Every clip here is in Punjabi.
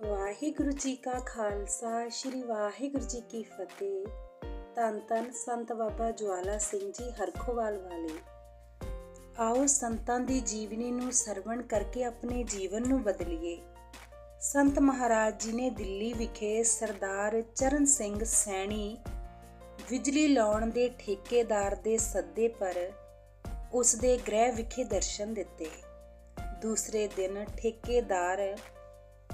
ਵਾਹਿਗੁਰੂ ਜੀ ਕਾ ਖਾਲਸਾ, ਸ੍ਰੀ ਵਾਹਿਗੁਰੂ ਜੀ ਕੀ ਫਤਿਹ। ਧੰਨ ਧੰਨ ਸੰਤ ਬਾਬਾ ਜਵਾਲਾ ਸਿੰਘ ਜੀ ਹਰਖੋਵਾਲ ਵਾਲੇ। ਆਓ ਸੰਤਾਂ ਦੀ ਜੀਵਨੀ ਨੂੰ ਸਰਵਣ ਕਰਕੇ ਆਪਣੇ ਜੀਵਨ ਨੂੰ ਬਦਲੀਏ। ਸੰਤ ਮਹਾਰਾਜ ਜੀ ਨੇ ਦਿੱਲੀ ਵਿਖੇ ਸਰਦਾਰ ਚਰਨ ਸਿੰਘ ਸੈਣੀ ਬਿਜਲੀ ਲਾਉਣ ਦੇ ਠੇਕੇਦਾਰ ਦੇ ਸੱਦੇ ਪਰ ਉਸ ਦੇ ਗ੍ਰਹਿ ਵਿਖੇ ਦਰਸ਼ਨ ਦਿੱਤੇ। ਦੂਸਰੇ ਦਿਨ ਠੇਕੇਦਾਰ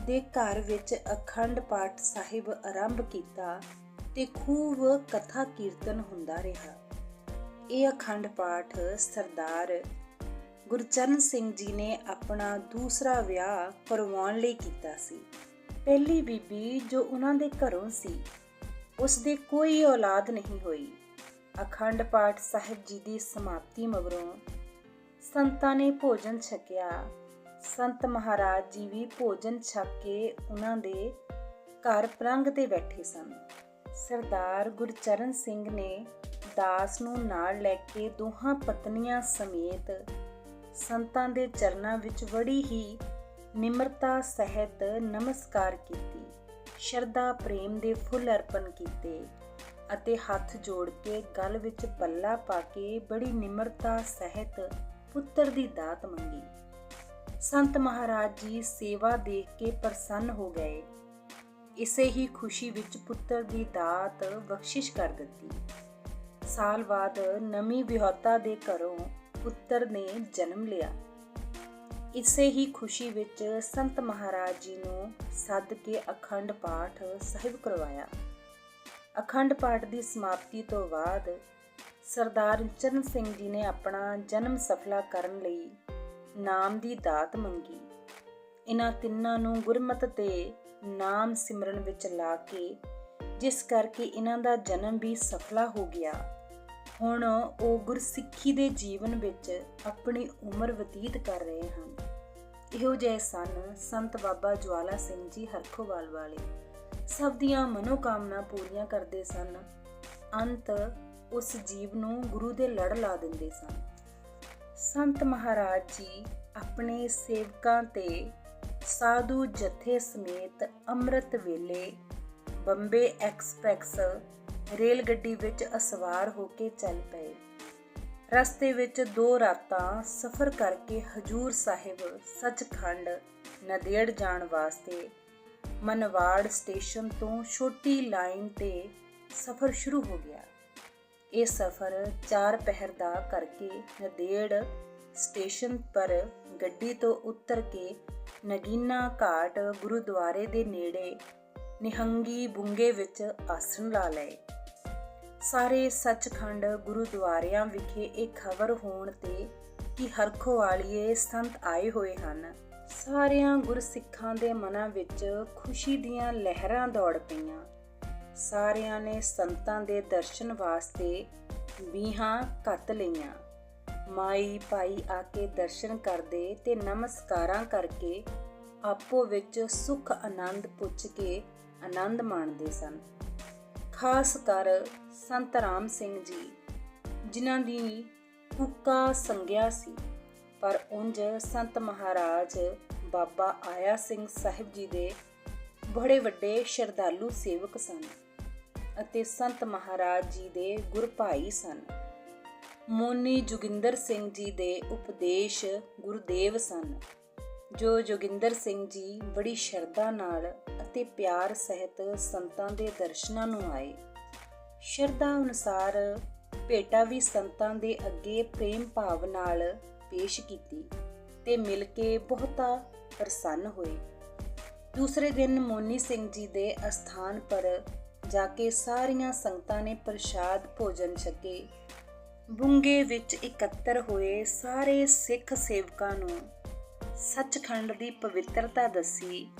ਦੇ ਘਰ ਵਿੱਚ ਅਖੰਡ ਪਾਠ ਸਾਹਿਬ ਆਰੰਭ ਕੀਤਾ ਤੇ ਖੂਬ ਕਥਾ ਕੀਰਤਨ ਹੁੰਦਾ ਰਿਹਾ। ਇਹ ਅਖੰਡ ਪਾਠ ਸਰਦਾਰ ਗੁਰਚਰਨ ਸਿੰਘ ਜੀ ਨੇ ਆਪਣਾ ਦੂਸਰਾ ਵਿਆਹ ਕਰਵਾਉਣ ਲਈ ਕੀਤਾ ਸੀ। ਪਹਿਲੀ ਬੀਬੀ ਜੋ ਉਹਨਾਂ ਦੇ ਘਰੋਂ ਸੀ ਉਸ ਦੇ ਕੋਈ ਔਲਾਦ ਨਹੀਂ ਹੋਈ। ਅਖੰਡ ਪਾਠ ਸਾਹਿਬ ਜੀ ਦੀ ਸਮਾਪਤੀ ਮਗਰੋਂ ਸੰਤਾਂ ਨੇ ਭੋਜਨ ਛਕਿਆ। ਸੰਤ ਮਹਾਰਾਜ ਜੀ ਵੀ ਭੋਜਨ ਛਕ ਕੇ ਉਹਨਾਂ ਦੇ ਘਰ ਪ੍ਰੰਗ ਤੇ ਬੈਠੇ ਸਨ। ਸਰਦਾਰ ਗੁਰਚਰਨ ਸਿੰਘ ਨੇ ਦਾਸ ਨੂੰ ਨਾਲ ਲੈ ਕੇ ਦੋਹਾਂ ਪਤਨੀਆਂ ਸਮੇਤ ਸੰਤਾਂ ਦੇ ਚਰਨਾਂ ਵਿੱਚ ਬੜੀ ਹੀ ਨਿਮਰਤਾ ਸਹਿਤ ਨਮਸਕਾਰ ਕੀਤੀ, ਸ਼ਰਧਾ ਪ੍ਰੇਮ ਦੇ ਫੁੱਲ ਅਰਪਣ ਕੀਤੇ ਅਤੇ ਹੱਥ ਜੋੜ ਕੇ ਗਲ ਵਿੱਚ ਪੱਲਾ ਪਾ ਕੇ ਬੜੀ ਨਿਮਰਤਾ ਸਹਿਤ ਪੁੱਤਰ ਦੀ ਦਾਤ ਮੰਗੀ। ਸੰਤ ਮਹਾਰਾਜ ਜੀ ਸੇਵਾ ਦੇਖ ਕੇ ਪ੍ਰਸੰਨ ਹੋ ਗਏ। ਇਸੇ ਹੀ ਖੁਸ਼ੀ ਵਿੱਚ ਪੁੱਤਰ ਦੀ ਦਾਤ ਬਖਸ਼ਿਸ਼ ਕਰ ਦਿੱਤੀ। ਸਾਲ ਬਾਅਦ ਨਵੀਂ ਵਿਆਹਤਾ ਦੇ ਘਰੋਂ ਪੁੱਤਰ ਨੇ ਜਨਮ ਲਿਆ। ਇਸੇ ਹੀ ਖੁਸ਼ੀ ਵਿੱਚ ਸੰਤ ਮਹਾਰਾਜ ਜੀ ਨੂੰ ਸੱਦ ਕੇ ਅਖੰਡ ਪਾਠ ਸਾਹਿਬ ਕਰਵਾਇਆ। ਅਖੰਡ ਪਾਠ ਦੀ ਸਮਾਪਤੀ ਤੋਂ ਬਾਅਦ ਸਰਦਾਰ ਚਰਨ ਸਿੰਘ ਜੀ ਨੇ ਆਪਣਾ ਜਨਮ ਸਫਲਾ ਕਰਨ ਲਈ ਨਾਮ ਦੀ ਦਾਤ ਮੰਗੀ। ਇਹਨਾਂ ਤਿੰਨਾਂ ਨੂੰ ਗੁਰਮਤ ਤੇ ਨਾਮ ਸਿਮਰਨ ਵਿੱਚ ਲਾ ਕੇ, ਜਿਸ ਕਰਕੇ ਇਹਨਾਂ ਦਾ ਜਨਮ ਵੀ ਸਫਲਾ ਹੋ ਗਿਆ। ਹੁਣ ਉਹ ਗੁਰਸਿੱਖੀ ਦੇ ਜੀਵਨ ਵਿੱਚ ਆਪਣੀ ਉਮਰ ਬਤੀਤ ਕਰ ਰਹੇ ਹਨ। ਇਹੋ ਜਿਹੇ ਸਨ ਸੰਤ ਬਾਬਾ ਜਵਾਲਾ ਸਿੰਘ ਜੀ ਹਰਖੋਵਾਲ ਵਾਲੇ। ਸਭ ਦੀਆਂ ਮਨੋਕਾਮਨਾ ਪੂਰੀਆਂ ਕਰਦੇ ਸਨ। ਅੰਤ ਉਸ ਜੀਵ ਨੂੰ ਗੁਰੂ ਦੇ ਲੜ ਲਾ ਦਿੰਦੇ ਸਨ। ਸੰਤ ਮਹਾਰਾਜ ਜੀ ਆਪਣੇ ਸੇਵਕਾਂ ਤੇ ਸਾਧੂ ਜਥੇ ਸਮੇਤ ਅੰਮ੍ਰਿਤ ਵੇਲੇ ਬੰਬੇ ਐਕਸਪ੍ਰੈਸ ਰੇਲ ਗੱਡੀ ਵਿੱਚ ਅਸਵਾਰ ਹੋ ਕੇ ਚੱਲ ਪਏ। ਰਸਤੇ ਵਿੱਚ ਦੋ ਰਾਤਾਂ ਸਫ਼ਰ ਕਰਕੇ ਹਜੂਰ ਸਾਹਿਬ ਸੱਚਖੰਡ ਨਦੇੜ ਜਾਣ ਵਾਸਤੇ ਮਨਵਾੜ ਸਟੇਸ਼ਨ ਤੋਂ ਛੋਟੀ ਲਾਈਨ ਤੇ ਸਫ਼ਰ ਸ਼ੁਰੂ ਹੋ ਗਿਆ। ਇਹ ਸਫ਼ਰ ਚਾਰ ਪਹਿਰ ਦਾ ਕਰਕੇ ਨਦੇੜ ਸਟੇਸ਼ਨ ਪਰ ਗੱਡੀ ਤੋਂ ਉਤਰ ਕੇ ਨਗੀਨਾ ਘਾਟ ਗੁਰਦੁਆਰੇ ਦੇ ਨੇੜੇ ਨਿਹੰਗੀ ਬੁੰਗੇ ਵਿੱਚ ਆਸਣ ਲਾ ਲਏ। ਸਾਰੇ ਸੱਚਖੰਡ ਗੁਰਦੁਆਰਿਆਂ ਵਿਖੇ ਇਹ ਖਬਰ ਹੋਣ ਤੇ ਕਿ ਹਰਖੋ ਵਾਲੀਏ ਸੰਤ ਆਏ ਹੋਏ ਹਨ। ਸਾਰਿਆਂ ਗੁਰਸਿੱਖਾਂ ਦੇ ਮਨਾਂ ਵਿੱਚ ਖੁਸ਼ੀ ਦੀਆਂ ਲਹਿਰਾਂ ਦੌੜ ਪਈਆਂ। ਸਾਰਿਆਂ ਨੇ ਸੰਤਾਂ ਦੇ ਦਰਸ਼ਨ ਵਾਸਤੇ ਵੀਹਾਂ ਕੱਤ ਲਈਆਂ। ਮਾਈ ਭਾਈ ਆ ਕੇ ਦਰਸ਼ਨ ਕਰਦੇ ਤੇ ਨਮਸਕਾਰਾਂ ਕਰਕੇ ਆਪੋ ਵਿੱਚ ਸੁਖ ਆਨੰਦ ਪੁੱਛ ਕੇ ਆਨੰਦ ਮਾਣਦੇ ਸਨ। ਖਾਸ ਕਰ ਸੰਤ ਰਾਮ ਸਿੰਘ ਜੀ, ਜਿਨ੍ਹਾਂ ਦੀ ਕੁੱਕਾ ਸੰਗਿਆ ਸੀ। ਪਰ ਉੰਜ ਸੰਤ ਮਹਾਰਾਜ ਬਾਬਾ ਆਇਆ ਸਿੰਘ ਸਾਹਿਬ ਜੀ ਦੇ ਬੜੇ ਵੱਡੇ ਸ਼ਰਧਾਲੂ ਸੇਵਕ ਸਨ। ਅਤੇ ਸੰਤ ਮਹਾਰਾਜ ਜੀ ਦੇ ਗੁਰਭਾਈ ਸਨ। ਮੋਨੀ ਜੋਗਿੰਦਰ ਸਿੰਘ ਜੀ ਦੇ ਉਪਦੇਸ਼ ਗੁਰਦੇਵ ਸਨ, ਜੋ ਜੋਗਿੰਦਰ ਸਿੰਘ ਜੀ ਬੜੀ ਸ਼ਰਧਾ ਨਾਲ ਅਤੇ ਪਿਆਰ ਸਹਿਤ ਸੰਤਾਂ ਦੇ ਦਰਸ਼ਨਾਂ ਨੂੰ ਆਏ। ਸ਼ਰਧਾ ਅਨੁਸਾਰ ਭੇਟਾ ਵੀ ਸੰਤਾਂ ਦੇ ਅੱਗੇ ਪ੍ਰੇਮ ਭਾਵ ਨਾਲ ਪੇਸ਼ ਕੀਤੀ ਤੇ ਮਿਲ ਕੇ ਬਹੁਤਾ ਪ੍ਰਸੰਨ ਹੋਏ। ਦੂਸਰੇ ਦਿਨ ਮੋਨੀ ਸਿੰਘ ਜੀ ਦੇ ਅਸਥਾਨ ਪਰ ਜਾ ਕੇ ਸਾਰੀਆਂ ਸੰਗਤਾਂ ਨੇ ਪ੍ਰਸ਼ਾਦ ਭੋਜਨ ਛਕੇ। ਬੁੰਗੇ ਵਿੱਚ ਇਕੱਤਰ ਹੋਏ ਸਾਰੇ ਸਿੱਖ ਸੇਵਕਾਂ ਨੂੰ ਸੱਚਖੰਡ ਦੀ ਪਵਿੱਤਰਤਾ ਦੱਸੀ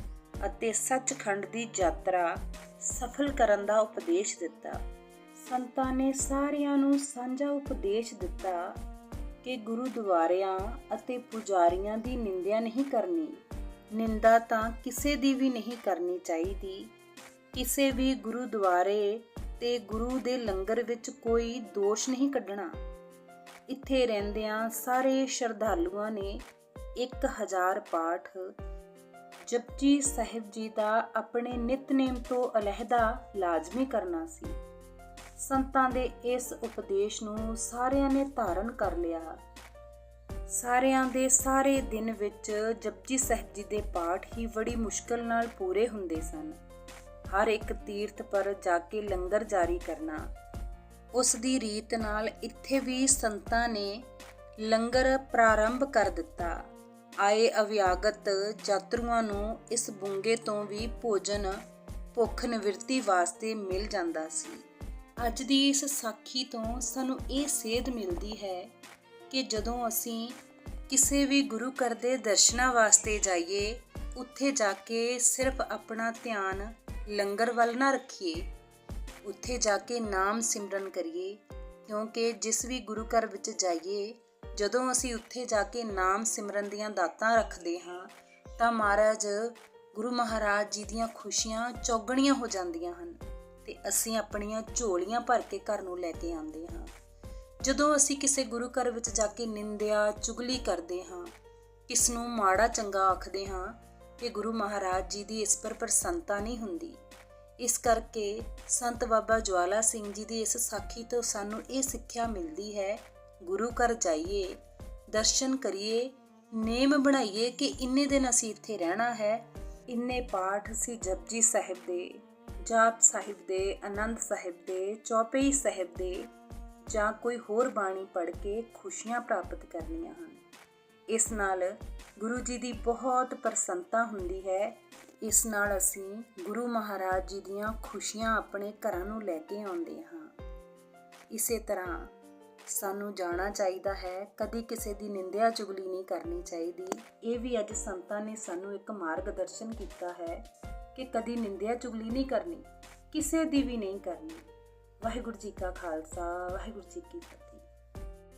ਅਤੇ ਸੱਚਖੰਡ ਦੀ ਯਾਤਰਾ ਸਫਲ ਕਰਨ ਦਾ ਉਪਦੇਸ਼ ਦਿੱਤਾ। ਸੰਤਾਂ ਨੇ ਸਾਰਿਆਂ ਨੂੰ ਸਾਂਝਾ ਉਪਦੇਸ਼ ਦਿੱਤਾ ਕਿ ਗੁਰਦੁਆਰਿਆਂ ਅਤੇ ਪੁਜਾਰੀਆਂ ਦੀ ਨਿੰਦਿਆ ਨਹੀਂ ਕਰਨੀ। ਨਿੰਦਾ ਤਾਂ ਕਿਸੇ ਦੀ ਵੀ ਨਹੀਂ ਕਰਨੀ ਚਾਹੀਦੀ। ਕਿਸੇ ਵੀ ਗੁਰਦੁਆਰੇ ਤੇ ਗੁਰੂ ਦੇ ਲੰਗਰ ਵਿੱਚ ਕੋਈ ਦੋਸ਼ ਨਹੀਂ ਕੱਢਣਾ। ਇੱਥੇ ਰਹਿੰਦਿਆਂ ਸਾਰੇ ਸ਼ਰਧਾਲੂਆਂ ਨੇ 1000 ਪਾਠ, ਜਪਜੀ ਸਾਹਿਬ ਜੀ ਦਾ ਆਪਣੇ ਨਿਤਨੇਮ ਤੋਂ ਅਲਹਿਦਾ ਲਾਜ਼ਮੀ ਕਰਨਾ ਸੀ। ਸੰਤਾਂ ਦੇ ਇਸ ਉਪਦੇਸ਼ ਨੂੰ ਸਾਰਿਆਂ ਨੇ ਧਾਰਨ ਕਰ ਲਿਆ। ਸਾਰਿਆਂ ਦੇ ਸਾਰੇ ਦਿਨ ਵਿੱਚ ਜਪਜੀ ਸਾਹਿਬ ਜੀ ਦੇ ਪਾਠ ਹੀ ਬੜੀ ਮੁਸ਼ਕਲ ਨਾਲ ਪੂਰੇ ਹੁੰਦੇ ਸਨ। ਹਰ ਇੱਕ ਤੀਰਥ ਪਰ ਜਾ ਕੇ ਲੰਗਰ ਜਾਰੀ ਕਰਨਾ। ਉਸ ਦੀ ਰੀਤ ਨਾਲ ਇੱਥੇ ਵੀ ਸੰਤਾਂ ਨੇ ਲੰਗਰ ਪ੍ਰਾਰੰਭ ਕਰ ਦਿੱਤਾ। ਆਏ ਅਵਿਆਗਤ ਯਾਤਰੂਆਂ ਨੂੰ ਇਸ ਬੁੰਗੇ ਤੋਂ ਵੀ ਭੋਜਨ ਭੁੱਖ ਨਿਵਰਤੀ ਵਾਸਤੇ ਮਿਲ ਜਾਂਦਾ ਸੀ। ਅੱਜ ਦੀ ਇਸ ਸਾਖੀ ਤੋਂ ਸਾਨੂੰ ਇਹ ਸੇਧ ਮਿਲਦੀ ਹੈ ਕਿ ਜਦੋਂ ਅਸੀਂ ਕਿਸੇ ਵੀ ਗੁਰੂ ਘਰ ਦੇ ਦਰਸ਼ਨਾਂ ਵਾਸਤੇ ਜਾਈਏ, ਉੱਥੇ ਜਾ ਕੇ ਸਿਰਫ ਆਪਣਾ ਧਿਆਨ ਲੰਗਰ ਵੱਲ ਨਾ ਰੱਖੀਏ। ਉੱਥੇ ਜਾ ਕੇ ਨਾਮ ਸਿਮਰਨ ਕਰੀਏ, ਕਿਉਂਕਿ ਜਿਸ ਵੀ ਗੁਰੂ ਘਰ ਵਿੱਚ ਜਾਈਏ, ਜਦੋਂ ਅਸੀਂ ਉੱਥੇ ਜਾ ਕੇ ਨਾਮ ਸਿਮਰਨ ਦੀਆਂ ਦਾਤਾਂ ਰੱਖਦੇ ਹਾਂ, ਤਾਂ ਮਹਾਰਾਜ, ਗੁਰੂ ਮਹਾਰਾਜ ਜੀ ਦੀਆਂ ਖੁਸ਼ੀਆਂ ਚੌਗਣੀਆਂ ਹੋ ਜਾਂਦੀਆਂ ਹਨ ਤੇ ਅਸੀਂ ਆਪਣੀਆਂ ਝੋਲੀਆਂ ਭਰ ਕੇ ਘਰ ਨੂੰ ਲੈ ਕੇ ਆਉਂਦੇ ਹਾਂ। ਜਦੋਂ ਅਸੀਂ ਕਿਸੇ ਗੁਰੂ ਘਰ ਵਿੱਚ ਜਾ ਕੇ ਨਿੰਦਿਆ, ਚੁਗਲੀ ਕਰਦੇ ਹਾਂ, ਕਿਸ ਨੂੰ ਮਾੜਾ ਚੰਗਾ ਆਖਦੇ ਹਾਂ ਕਿ ਗੁਰੂ ਮਹਾਰਾਜ ਜੀ ਦੀ ਇਸ ਪਰ ਪ੍ਰਸੰਨਤਾ ਨਹੀਂ ਹੁੰਦੀ। ਇਸ ਕਰਕੇ ਸੰਤ ਬਾਬਾ ਜਵਾਲਾ ਸਿੰਘ ਜੀ ਦੀ ਇਸ ਸਾਖੀ ਤੋਂ ਸਾਨੂੰ ਇਹ ਸਿੱਖਿਆ ਮਿਲਦੀ ਹੈ, ਗੁਰੂ ਘਰ ਜਾਈਏ, ਦਰਸ਼ਨ ਕਰੀਏ, ਨੇਮ ਬਣਾਈਏ ਕਿ ਇੰਨੇ ਦਿਨ ਅਸੀਂ ਇੱਥੇ ਰਹਿਣਾ ਹੈ, ਇੰਨੇ ਪਾਠ ਅਸੀਂ ਜਪਜੀ ਸਾਹਿਬ ਦੇ, ਜਾਪ ਸਾਹਿਬ ਦੇ, ਆਨੰਦ ਸਾਹਿਬ ਦੇ, ਚੌਪਈ ਸਾਹਿਬ ਦੇ ਜਾਂ ਕੋਈ ਹੋਰ ਬਾਣੀ ਪੜ੍ਹ ਕੇ ਖੁਸ਼ੀਆਂ ਪ੍ਰਾਪਤ ਕਰਨੀਆਂ ਹਨ। ਇਸ ਨਾਲ ਗੁਰੂ ਜੀ ਦੀ ਬਹੁਤ ਪ੍ਰਸੰਨਤਾ ਹੁੰਦੀ ਹੈ। ਇਸ ਨਾਲ ਅਸੀਂ ਗੁਰੂ ਮਹਾਰਾਜ ਜੀ ਦੀਆਂ ਖੁਸ਼ੀਆਂ ਆਪਣੇ ਘਰਾਂ ਨੂੰ ਲੈ ਕੇ ਆਉਂਦੇ ਹਾਂ। ਇਸੇ ਤਰ੍ਹਾਂ ਸਾਨੂੰ ਜਾਣਾ ਚਾਹੀਦਾ ਹੈ। ਕਦੀ ਕਿਸੇ ਦੀ ਨਿੰਦਿਆ ਚੁਗਲੀ ਨਹੀਂ ਕਰਨੀ ਚਾਹੀਦੀ। ਇਹ ਵੀ ਅੱਜ ਸੰਤਾਂ ਨੇ ਸਾਨੂੰ ਇੱਕ ਮਾਰਗਦਰਸ਼ਨ ਕੀਤਾ ਹੈ ਕਿ ਕਦੀ ਨਿੰਦਿਆ ਚੁਗਲੀ ਨਹੀਂ ਕਰਨੀ, ਕਿਸੇ ਦੀ ਵੀ ਨਹੀਂ ਕਰਨੀ। ਵਾਹਿਗੁਰੂ ਜੀ ਕਾ ਖਾਲਸਾ, ਵਾਹਿਗੁਰੂ ਜੀ ਕੀ ਫਤਿਹ।